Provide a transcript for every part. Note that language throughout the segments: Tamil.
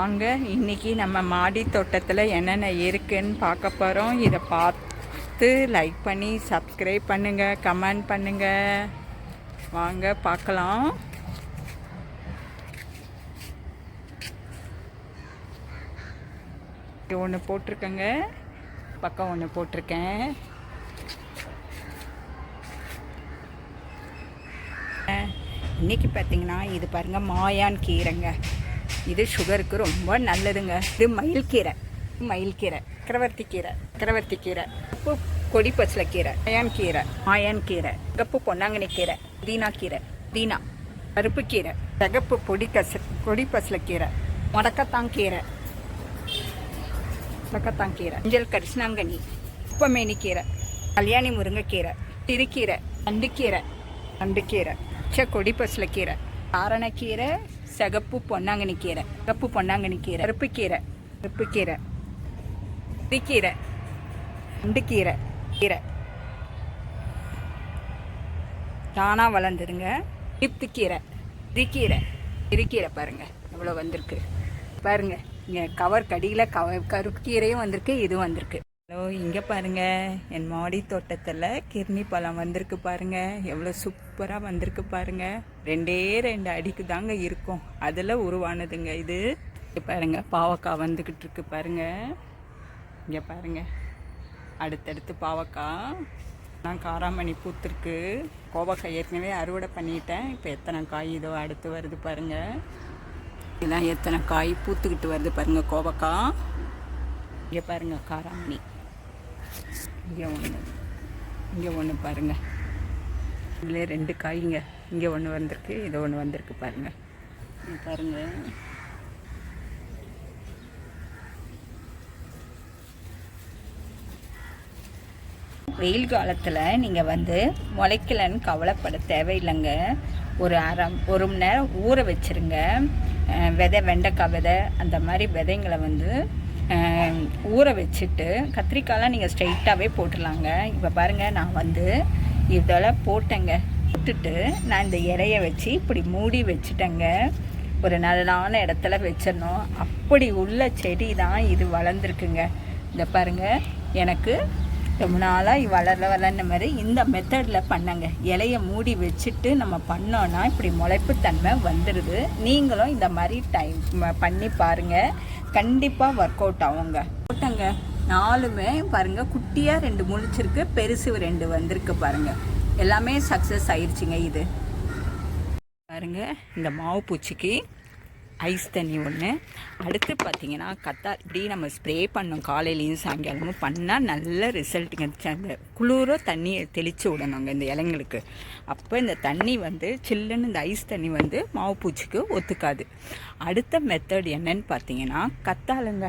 வாங்க இன்னைக்கு நம்ம மாடி தோட்டத்தில் என்னென்ன இருக்குன்னு பார்க்க போகிறோம் இதை பார்த்து லைக் பண்ணி சப்ஸ்கிரைப் பண்ணுங்க கமெண்ட் பண்ணுங்க. வாங்க பார்க்கலாம். இது ஒன்று போட்டிருக்கேங்க. பக்கம் ஒன்று போட்டிருக்கேன். இன்னைக்கு பார்த்தீங்கன்னா இது பாருங்க மாயான் கீரைங்க. இது சுகருக்கு ரொம்ப நல்லதுங்க. இது மயில் கீரை. மயில் கீரை. கிரவர்த்தி கீரை. இப்போ கீரை. உப்பு கொடி பச்சலை கீரை. மாயான் கீரை. மாயான் கீரை. கப்பு பொன்னாங்கண்ணி கீரை. தீனா கீரை. தீனா பருப்பு கீரை. தகப்பு பொடி கச கொடி பச்சலை கீரை. முடக்கத்தான் கீரை. முடக்கத்தான் கீரை. அஞ்சல் கரிசனாங்கண்ணி. உப்பமேனி கீரை. கல்யாணி முருங்கைக்கீரை திருக்கீரை தண்டுக்கீரை தண்டுக்கீரை கொடி கொடி கீரை. காரணக்கீரை சிகப்பு பொன்னாங்கண்ணி கீரை சிகப்பு பொன்னாங்கண்ணி கீரை கருப்பு கீரை கருப்பு கீரை திருக்கீரை தண்டுக்கீரை கீரை தானாக வளர்ந்துருங்க. இப்து கீரை திருக்கீரை திருக்கீரை பாருங்கள் எவ்வளோ வந்திருக்கு. பாருங்கள் இங்கே கவர் கடியில் கவ கருப்பு கீரையும் வந்திருக்கு இதுவும் வந்திருக்கு. ஹலோ இங்கே பாருங்க. என் மாடி தோட்டத்தில் கிர்னி பழம் வந்திருக்கு பாருங்கள் எவ்வளோ சூப்பராக வந்திருக்கு பாருங்கள் ரெண்டே ரெண்டு அடிக்கு தாங்க இருக்கும். அதில் உருவானதுங்க இது. பாருங்கள் பாவக்காய் வந்துக்கிட்டு இருக்கு பாருங்கள் இங்கே பாருங்கள் அடுத்தடுத்து பாவக்காய். நான் காராமணி பூத்துருக்கு. கோவக்காய் ஏற்கனவே அறுவடை பண்ணிட்டேன். இப்போ எத்தனை காய் இதோ அடுத்து வருது பாருங்கள் இதெல்லாம் எத்தனை காய் பூத்துக்கிட்டு வருது பாருங்கள் கோவக்காய். இங்கே பாருங்கள் காராமணி. இங்கே ஒன்று இங்கே ஒன்று பாருங்க. இதில் ரெண்டு காய்ங்க. இங்கே ஒன்று வந்திருக்கு இது ஒன்று வந்திருக்கு பாருங்கள் பாருங்கள் பாருங்க. வெயில் காலத்தில் நீங்கள் வந்து முளைக்கலன்னு கவலைப்பட தேவையில்லைங்க. ஒரு அரை ஒரு மணி நேரம் ஊற வச்சுருங்க. விதை வெண்டைக்காய் விதை அந்த மாதிரி விதைங்களை வந்து ஊற வச்சுட்டு கத்திரிக்காயெலாம் நீங்கள் ஸ்ட்ரைட்டாகவே போட்டுடலாங்க இப்போ பாருங்கள் நான் வந்து இதெல்லாம் போட்டேங்க. போட்டுட்டு நான் இந்த இறைய வச்சு இப்படி மூடி வச்சுட்டேங்க. ஒரு நல்லான இடத்துல வச்சிடணும். அப்படி உள்ள செடி தான் இது வளர்ந்துருக்குங்க. இந்த பாருங்க எனக்கு ரொம்ப நாளாக வளர வளர்ன மாதிரி இந்த மெத்தடில் பண்ணங்க. இலைய மூடி வச்சுட்டு நம்ம பண்ணோன்னா இப்படி முளைப்புத்தன்மை வந்துடுது நீங்களும் இந்த மாதிரி டைம் பண்ணி பாருங்கள் கண்டிப்பாக ஒர்க் அவுட் ஆகுங்க. போட்டங்க நாலுமே பாருங்க குட்டியாக ரெண்டு முழிச்சிருக்கு பெருசு ரெண்டு வந்திருக்கு பாருங்க. எல்லாமே சக்ஸஸ் ஆயிடுச்சுங்க இது. பாருங்க இந்த மாவு பூச்சிக்கு ஐஸ் தண்ணி ஒன்று அடுத்து பார்த்தீங்கன்னா கத்தா இப்படி நம்ம ஸ்ப்ரே பண்ணோம் காலையிலையும் சாயங்காலமும். பண்ணால் நல்ல ரிசல்ட்டுங்க அந்த குளிரோ தண்ணியை தெளித்து விடணுங்க இந்த இலைங்களுக்கு. அப்போ இந்த தண்ணி வந்து சில்லுன்னு இந்த ஐஸ் தண்ணி வந்து மாவு பூச்சிக்கு ஒத்துக்காது. அடுத்த மெத்தட் என்னன்னு பார்த்தீங்கன்னா கத்தாளுங்க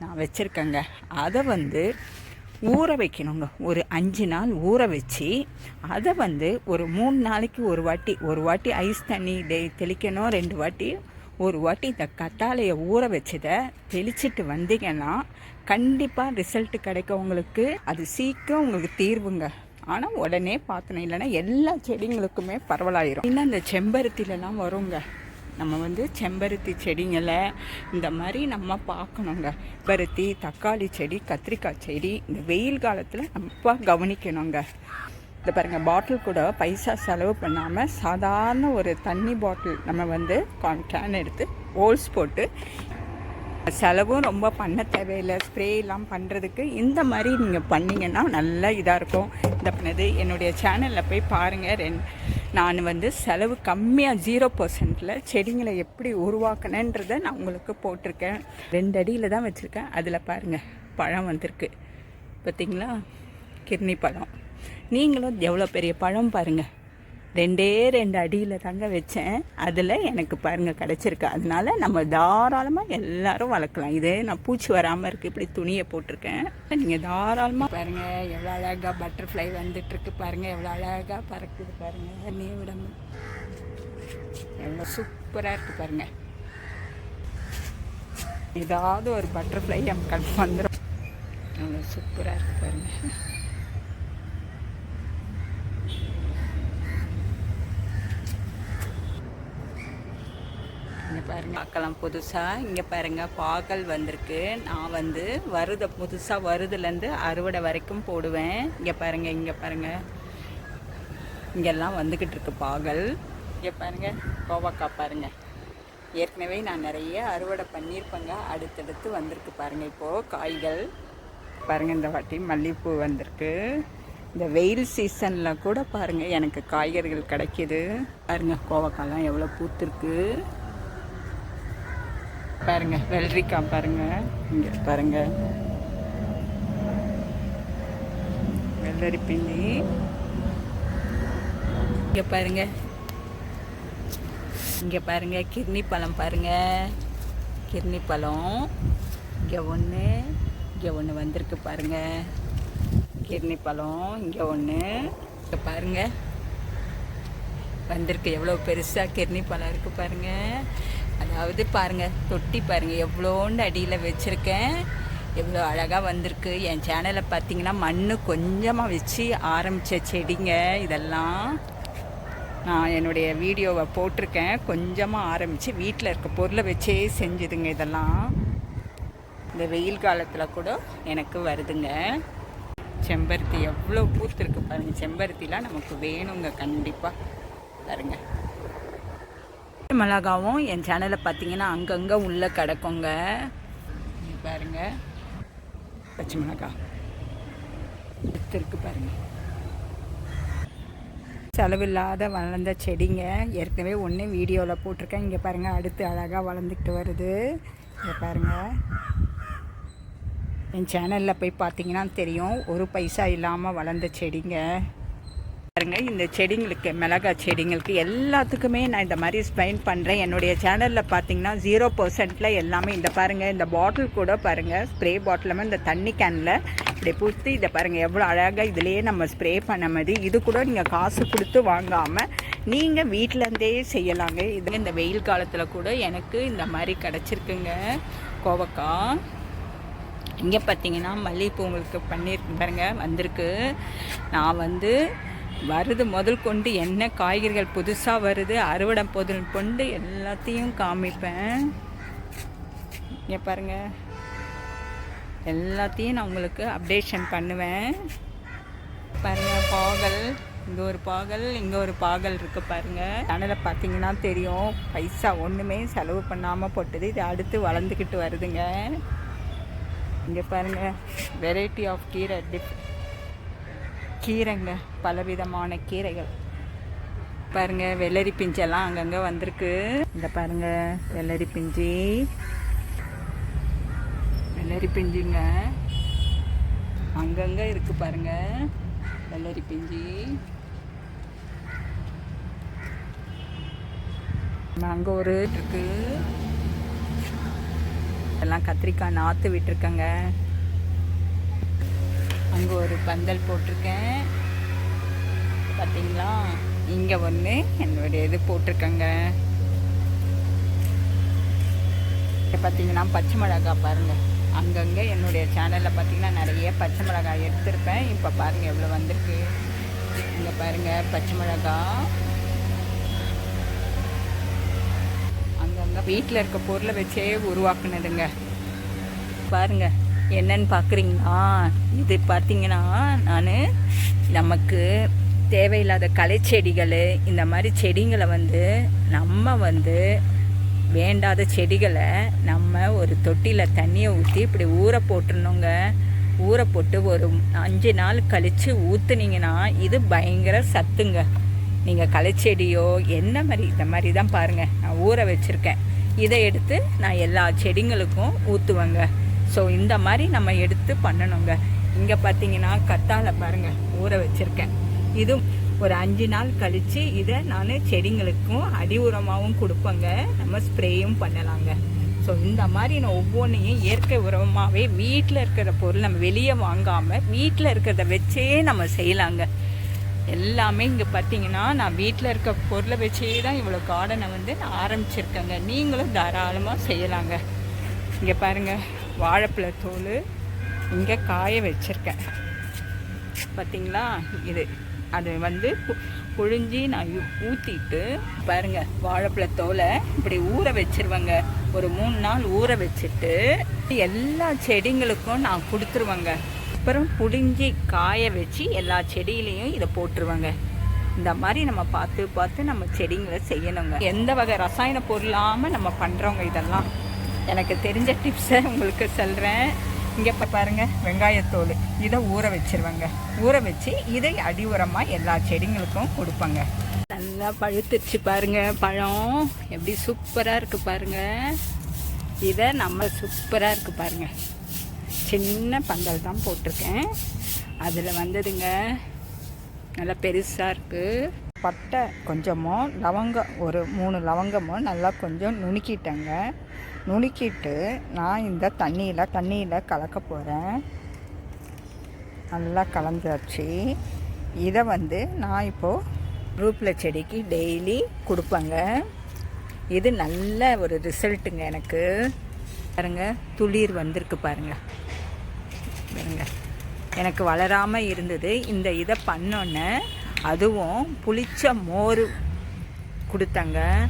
நான் வச்சுருக்கேங்க. அதை வந்து ஊற வைக்கணுங்க. ஒரு அஞ்சு நாள் ஊற வச்சு அதை வந்து ஒரு மூணு நாளைக்கு ஒரு வாட்டி ஒரு வாட்டி ஐஸ் தண்ணி டே தெளிக்கணும் ரெண்டு வாட்டி ஒரு வாட்டி இந்த கத்தாழையை ஊற வச்சதை தெளிச்சிட்டு வந்தீங்கன்னா கண்டிப்பாக ரிசல்ட் கிடைக்கவங்களுக்கு அது சீக்கிரம் உங்களுக்கு தீர்வுங்க. ஆனால் உடனே பார்த்தணும் இல்லைன்னா எல்லா செடிங்களுக்குமே பரவலாயிரும். இன்னும் அந்த செம்பருத்திலலாம் வருங்க. நம்ம வந்து செம்பருத்தி செடிங்களை இந்த மாதிரி நம்ம பார்க்கணுங்க. பருத்தி தக்காளி செடி கத்திரிக்காய் செடி இந்த வெயில் காலத்தில் நம்ம கவனிக்கணுங்க. இந்த பாருங்கள் பாட்டில் கூட பைசா செலவு பண்ணாமல் சாதாரண ஒரு தண்ணி பாட்டில் நம்ம வந்து கேன் எடுத்து ஹோல்ஸ் போட்டு செலவும் ரொம்ப பண்ண தேவையில்லை. ஸ்ப்ரே எல்லாம் பண்ணுறதுக்கு இந்த மாதிரி நீங்கள் பண்ணிங்கன்னா நல்லா இதாக இருக்கும். இந்த பண்ணது என்னுடைய சேனலில் போய் பாருங்கள் ரெண்டு நான் வந்து செலவு கம்மியாக ஜீரோ பர்சன்ட்டில் செடிங்களை எப்படி உருவாக்கினேன்றதை நான் உங்களுக்கு போட்டிருக்கேன். ரெண்டு அடியில் தான் வச்சுருக்கேன். அதில் பாருங்கள் பழம் வந்திருக்கு. பார்த்தீங்களா கிர்னி பழம் நீங்களும் எவ்வளோ பெரிய பழம் பாருங்கள் ரெண்டே ரெண்டு அடியில் தாங்க வச்சேன். அதில் எனக்கு பாருங்கள் கிடச்சிருக்கு. அதனால நம்ம தாராளமாக எல்லாரும் வளர்க்கலாம். இதே நான் பூச்சி வராமல் இருக்குது இப்படி துணியை போட்டிருக்கேன். நீங்கள் தாராளமாக பாருங்கள் எவ்வளோ அழகாக பட்டர்ஃப்ளை வந்துட்டுருக்கு பாருங்கள் எவ்வளோ அழகாக பறக்குது பாருங்கள் நீ விடம். எவ்வளோ சூப்பராக இருக்குது பாருங்கள் ஏதாவது ஒரு பட்டர்ஃப்ளை என் கண் வந்துடும் எவ்வளோ சூப்பராக இருக்குது பாருங்கள் இங்க பாருங்க பார்க்கலாம் புதுசாக இங்கே பாருங்க பாகல் வந்திருக்கு. நான் வந்து வருத புதுசாக வருதுலேருந்து அறுவடை வரைக்கும் போடுவேன். இங்கே பாருங்க இங்கே பாருங்க. இங்கெல்லாம் வந்துக்கிட்டு இருக்கு பாகல். இங்கே பாருங்க கோவக்காய் பாருங்க. ஏற்கனவே நான் நிறைய அறுவடை பண்ணியிருப்பேங்க. அடுத்தடுத்து வந்திருக்கு பாருங்க இப்போது காய்கள். பாருங்க இந்த வாட்டி மல்லிகைப்பூ வந்திருக்கு. இந்த வெயில் சீசனில் கூட பாருங்கள் எனக்கு காய்கறிகள் கிடைக்கிது. பாருங்கள் கோவக்காய்லாம் எவ்வளோ பூத்துருக்கு. பாருங்க வெள்ளரிக்காய் பாருங்க. இங்கே பாருங்க. வெள்ளரி பின்னி. இங்கே பாருங்க. இங்கே பாருங்க கிர்னி பழம் பாருங்க. கிர்னி பழம். இங்கே ஒன்று இங்கே ஒன்று வந்திருக்கு பாருங்க. கிர்னி பழம் இங்கே ஒன்று இங்கே பாருங்க. வந்திருக்கு எவ்வளோ பெருசாக கிர்னி பழம் இருக்குது பாருங்கள் அதாவது பாருங்கள் தொட்டி பாருங்கள் எவ்வளோண்டு அடியில் வச்சுருக்கேன். எவ்வளோ அழகாக வந்திருக்கு. என் சேனலை பார்த்தீங்கன்னா மண் கொஞ்சமாக வச்சு ஆரம்பித்த செடிங்க. இதெல்லாம் நான் என்னுடைய வீடியோவை போட்டிருக்கேன். கொஞ்சமாக ஆரம்பித்து வீட்டில் இருக்க பொருளை வச்சே செஞ்சுதுங்க இதெல்லாம். இந்த வெயில் காலத்தில் கூட எனக்கு வருதுங்க. செம்பருத்தி எவ்வளோ பூத்திருக்கு பாருங்கள் செம்பருத்திலாம் நமக்கு வேணுங்க கண்டிப்பாக பாருங்கள் மிளகாவும் என் சேனலை பார்த்தீங்கன்னா அங்கங்கே உள்ளே கிடக்குங்க. பாருங்க. பச்சை மிளகா. இருக்கு பாருங்க. செலவில்லாத வளர்ந்த செடிங்க. ஏற்கனவே ஒன்று வீடியோவில் போட்டிருக்கேன். இங்கே பாருங்கள் அடுத்து அழகாக வளர்ந்துக்கிட்டு வருது. இங்கே பாருங்கள் என் சேனலில் போய் பார்த்தீங்கன்னா தெரியும் ஒரு பைசா இல்லாமல் வளர்ந்த செடிங்க. பாருங்க இந்த செடிங்களுக்கு மிளகாய் செடிங்களுக்கு எல்லாத்துக்குமே நான் இந்த மாதிரி ஸ்பெயின் பண்ணுறேன் என்னுடைய சேனலில் பார்த்தீங்கன்னா ஜீரோ பர்சன்டில் எல்லாமே இந்த பாருங்கள் இந்த பாட்டில் கூட பாருங்கள் ஸ்ப்ரே பாட்டிலுமே இந்த தண்ணி கேனில் இப்படி பூத்து இதை பாருங்கள் எவ்வளோ அழகாக இதுலேயே நம்ம ஸ்ப்ரே பண்ண மாதிரி. இது கூட நீங்கள் காசு கொடுத்து வாங்காமல் நீங்கள் வீட்டிலேருந்தே செய்யலாங்க. இது இந்த வெயில் காலத்தில் கூட எனக்கு இந்த மாதிரி கிடச்சிருக்குங்க. கோவக்காய். இங்கே பார்த்தீங்கன்னா மல்லிகைப்பூ உங்களுக்கு பண்ணியிருக்கு பாருங்க வந்திருக்கு. நான் வந்து வருது முதல் கொண்டு என்ன காய்கறிகள் புதுசாக வருது அறுவடை பொருள் கொண்டு எல்லாத்தையும் காமிப்பேன். இங்கே பாருங்க. எல்லாத்தையும் நான் உங்களுக்கு அப்டேஷன் பண்ணுவேன். பாருங்கள் பாகல். இங்கே ஒரு பாகல் இங்கே ஒரு பாகல் இருக்குது பாருங்கள் சேனலை பார்த்தீங்கன்னா தெரியும். பைசா ஒன்றுமே செலவு பண்ணாமல் போட்டது. இது அடுத்து வளர்ந்துக்கிட்டு வருதுங்க. இங்கே பாருங்க. வெரைட்டி ஆஃப் கீரை டிஃப் கீரைங்க பலவிதமான கீரைகள். பாருங்க வெள்ளரி பிஞ்செல்லாம் அங்கங்கே வந்திருக்கு. இந்த பாருங்க வெள்ளரி பிஞ்சி. வெள்ளரி பிஞ்சுங்க. அங்கங்கே இருக்கு பாருங்க வெள்ளரி பிஞ்சி. அங்கே ஒரு இருக்கு. எல்லாம் கத்திரிக்காய் நாற்று விட்டுருக்கங்க. அங்கே ஒரு பந்தல் போட்டிருக்கேன். பார்த்தீங்களா இங்கே ஒன்று என்னுடைய இது போட்டிருக்கேங்க. பார்த்தீங்கன்னா பச்சை மிளகாய் பாருங்கள் அங்கங்கே என்னுடைய சேனலில் பார்த்தீங்கன்னா நிறைய பச்சை மிளகாய் எடுத்திருப்பேன். இப்போ பாருங்கள் எவ்வளோ வந்திருக்கு. இங்கே பாருங்கள் பச்சை மிளகாய் அங்கங்கே வீட்டில் இருக்க பொருளை வச்சே உருவாக்குனதுங்க. பாருங்கள் என்னன்னு பார்க்குறீங்களா இது பார்த்தீங்கன்னா நான் நமக்கு தேவையில்லாத களை செடிகள் இந்த மாதிரி செடிங்களை வந்து நம்ம வந்து வேண்டாத செடிகளை நம்ம ஒரு தொட்டியில் தண்ணியை ஊற்றி இப்படி ஊற போட்டுருணுங்க ஊற போட்டு ஒரு அஞ்சு நாள் கழித்து ஊற்றுனீங்கன்னா இது பயங்கர சத்துங்க. நீங்கள் களைச்செடியோ என்ன மாதிரி இந்த மாதிரி தான் பாருங்கள் நான் ஊற வச்சுருக்கேன். இதை எடுத்து நான் எல்லா செடிங்களுக்கும் ஊற்றுவேங்க ஸோ இந்த மாதிரி நம்ம எடுத்து பண்ணணுங்க. இங்கே பார்த்தீங்கன்னா கத்தாழை பாருங்கள் ஊற வச்சுருக்கேன். இதுவும் ஒரு அஞ்சு நாள் கழித்து இதை நான் செடிங்களுக்கும் அடி உரமாகவும் கொடுப்பேங்க. நம்ம ஸ்ப்ரேயும் பண்ணலாங்க. ஸோ இந்த மாதிரி நான் ஒவ்வொன்றையும் இயற்கை உரமாகவே வீட்டில் இருக்கிற பொருள் நம்ம வெளியே வாங்காமல் வீட்டில் இருக்கிறத வச்சே நம்ம செய்யலாங்க. எல்லாமே இங்கே பார்த்தீங்கன்னா நான் வீட்டில் இருக்க பொருளை வச்சே தான் இவ்வளோ கார்டனை வந்து நான் ஆரம்பிச்சிருக்கேங்க. நீங்களும் தாராளமாக செய்யலாங்க. இங்கே பாருங்கள் வாழைப்பழ தோல் இங்கே காய வச்சுருக்கேன். பார்த்தீங்களா இது. அது வந்து புழிஞ்சி நான் ஊற்றிட்டு பாருங்கள் பாருங்க வாழைப்பழ தோலை இப்படி ஊற வச்சிருவேங்க. ஒரு மூணு நாள் ஊற வச்சுட்டு எல்லா செடிங்களுக்கும் நான் கொடுத்துருவேங்க. அப்புறம் புழிஞ்சி காய வச்சு எல்லா செடியிலையும் இதை போட்டுருவேங்க. இந்த மாதிரி நம்ம பார்த்து பார்த்து நம்ம செடிங்களை செய்யணுங்க. எந்த வகை ரசாயன பொருளாமல் நம்ம பண்ணுறோங்க இதெல்லாம். எனக்கு தெரிஞ்ச டிப்ஸை உங்களுக்கு சொல்கிறேன் இங்கே இப்போ பாருங்கள் வெங்காயத்தோல். இதை ஊற வச்சிருவேங்க. ஊற வச்சு இதை அடி உரமாக எல்லா செடிங்களுக்கும் கொடுப்பேங்க. நல்லா பழுத்துருச்சு பாருங்க பழம். எப்படி சூப்பராக இருக்குது பாருங்கள் இதை நம்ம சூப்பராக இருக்குது பாருங்க. சின்ன பந்தல் தான் போட்டிருக்கேன். அதில் வந்ததுங்க நல்லா பெருசாக இருக்குது பட்டை கொஞ்சமும் லவங்கம் ஒரு மூணு லவங்கமும் நல்லா கொஞ்சம் நுணுக்கிட்டேங்க. நுணுக்கிட்டு நான் இந்த தண்ணியில் தண்ணியில் கலக்க போகிறேன் நல்லா கலந்தாச்சு. இதை வந்து நான் இப்போது ரூப்பில் செடிக்கு டெய்லி கொடுப்பேங்க. இது நல்ல ஒரு ரிசல்ட்டுங்க எனக்கு. பாருங்க துளிர் வந்திருக்கு பாருங்க. பாருங்க. எனக்கு வளராமல் இருந்தது. இந்த இதை பண்ணோன்னே அதுவும் புளிச்ச மோர் கொடுத்தாங்க.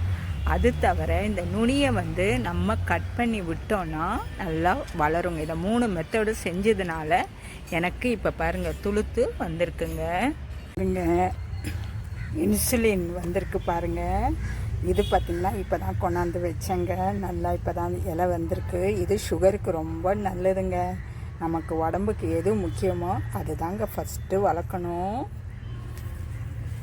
அது தவிர இந்த நுனியை வந்து நம்ம கட் பண்ணி விட்டோன்னா நல்லா வளருங்க. இதை மூணு மெத்தடு செஞ்சதுனால எனக்கு இப்போ பாருங்கள் துளுத்து வந்திருக்குங்க. பாருங்க இன்சுலின் வந்திருக்கு பாருங்க. இது பார்த்திங்கன்னா இப்போ தான் கொண்டாந்து வச்சேங்க. நல்லா இப்போ தான் இலை வந்திருக்கு. இது சுகருக்கு ரொம்ப நல்லதுங்க. நமக்கு உடம்புக்கு எது முக்கியமோ அதுதாங்க ஃபஸ்ட்டு வளர்க்கணும்.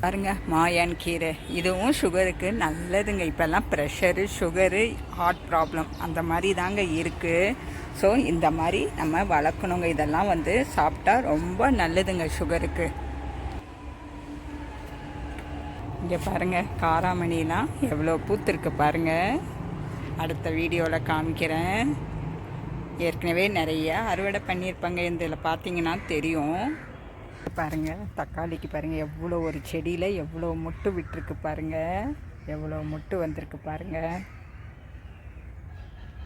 பாருங்க மாயான் கீரை. இதுவும் சுகருக்கு நல்லதுங்க. இப்போல்லாம் ப்ரெஷரு சுகரு ஹார்ட் ப்ராப்ளம் அந்த மாதிரி தாங்க இருக்குது ஸோ இந்த மாதிரி நம்ம வளர்க்கணுங்க. இதெல்லாம் வந்து சாப்பிட்டா ரொம்ப நல்லதுங்க சுகருக்கு இங்கே பாருங்கள் காராமணிலாம் எவ்வளோ பூத்துருக்கு பாருங்கள் அடுத்த வீடியோவில் காமிக்கிறேன். ஏற்கனவே நிறைய அறுவடை பண்ணியிருப்பாங்க. இதில் பார்த்தீங்கன்னா தெரியும். பாருங்கள் தக்காளிக்கு பாருங்கள் எவ்வளோ ஒரு செடியில் எவ்வளோ முட்டு விட்டுருக்கு பாருங்கள் எவ்வளோ முட்டு வந்திருக்கு பாருங்கள்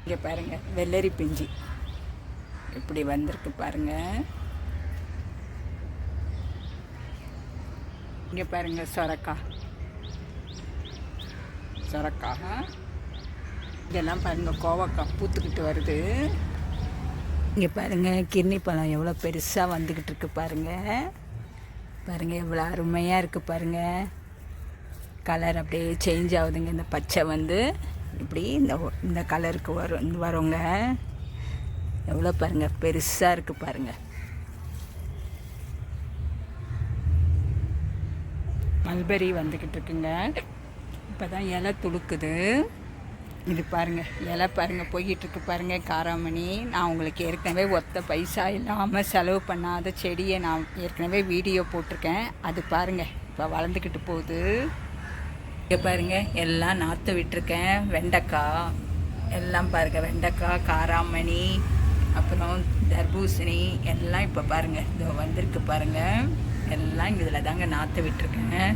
இங்கே பாருங்கள் வெள்ளரி பிஞ்சி. இப்படி வந்திருக்கு பாருங்க. இங்கே பாருங்கள் சொரக்கா. சொரக்கா இதெல்லாம் பாருங்கள் கோவக்காய் பூத்துக்கிட்டு வருது. இங்கே பாருங்கள் கிர்னி பழம் எவ்வளோ பெருசாக வந்துக்கிட்டு இருக்கு பாருங்கள் பாருங்கள் எவ்வளோ அருமையாக இருக்குது பாருங்கள் கலர் அப்படியே சேஞ்ச் ஆகுதுங்க. இந்த பச்சை வந்து இப்படி இந்த இந்த கலருக்கு வரும் வரோங்க. எவ்வளோ பாருங்கள் பெருசாக இருக்குது பாருங்கள் மல்பெரி வந்துக்கிட்டு இருக்குங்க. இப்போ தான் இலை துளுக்குது. இது பாருங்க இலை பாருங்க போய்கிட்டுருக்கு பாருங்கள் காராமணி. நான் உங்களுக்கு ஏற்கனவே ஒத்த பைசா இல்லாமல் செலவு பண்ணாத செடியை நான் ஏற்கனவே வீடியோ போட்டிருக்கேன். அது பாருங்கள் இப்போ வளர்ந்துக்கிட்டு போகுது. இங்கே பாருங்க எல்லாம் நாற்று விட்டுருக்கேன். வெண்டைக்காய் எல்லாம் பாருங்கள் வெண்டைக்காய் காராமணி அப்புறம் தர்பூசணி எல்லாம் இப்போ பாருங்கள் இதோ வந்திருக்கு பாருங்கள் எல்லாம் இதில் தாங்க நாற்று விட்டுருக்கேன்.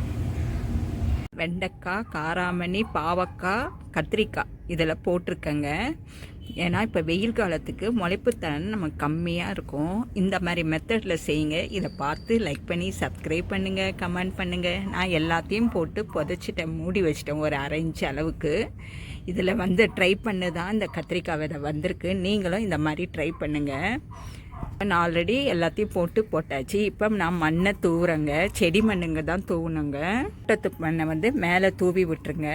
வெண்டைக்காய் காராமணி பாவக்காய் கத்திரிக்காய். இதில் போட்டிருக்கேங்க. ஏன்னா இப்போ வெயில் காலத்துக்கு முளைப்புத்தனம் நம்ம கம்மியாக இருக்கும். இந்த மாதிரி மெத்தடில் செய்யுங்க. இதை பார்த்து லைக் பண்ணி சப்ஸ்கிரைப் பண்ணுங்கள் கமெண்ட் பண்ணுங்கள் நான் எல்லாத்தையும் போட்டு புதைச்சிட்டேன் மூடி வச்சிட்டேன் ஒரு அரை இன்ச் அளவுக்கு. இதில் வந்து ட்ரை பண்ணு தான் இந்த கத்திரிக்காய் விதை வந்திருக்கு. நீங்களும் இந்த மாதிரி ட்ரை பண்ணுங்கள் நான் ஆல்ரெடி எல்லாத்தையும் போட்டு போட்டாச்சு. இப்போ நான் மண்ணை தூவுறேங்க. செடி மண்ணுங்க தான் தூவுனுங்க. கூட்டத்து மண்ணை வந்து மேலே தூவி விட்டுருங்க.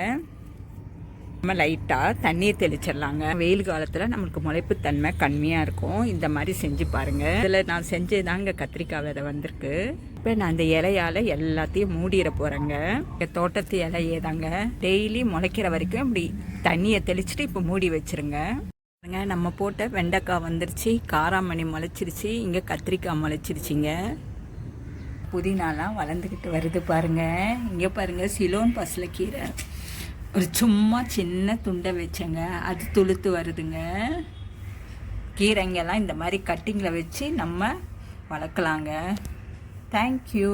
நம்ம லைட்டாக தண்ணியை தெளிச்சிடலாங்க. வெயில் காலத்தில் நம்மளுக்கு முளைப்பு தன்மை கம்மியாக இருக்கும். இந்த மாதிரி செஞ்சு பாருங்கள் இதில் நான் செஞ்சதாங்க கத்திரிக்காய் விதை வந்திருக்கு. இப்போ நான் அந்த இலையால் எல்லாத்தையும் மூடிட போகிறேங்க எங்கள் தோட்டத்து இலையே தாங்க டெய்லி முளைக்கிற வரைக்கும் இப்படி தண்ணியை தெளிச்சுட்டு இப்போ மூடி வச்சிருங்க. பாருங்க நம்ம போட்ட வெண்டைக்காய் வந்துருச்சு. காராமணி முளைச்சிருச்சு. இங்கே கத்திரிக்காய் முளைச்சிருச்சிங்க. புதினாலாம் வளர்ந்துக்கிட்டு வருது பாருங்க. இங்கே பாருங்க சிலோன் பசலக்கீரை ஒரு சும்மா சின்ன துண்டை வச்சேங்க. அது துளுத்து வருதுங்க. கீரைங்கெல்லாம் இந்த மாதிரி கட்டிங்கில் வச்சு நம்ம வளர்க்கலாங்க. தேங்க்யூ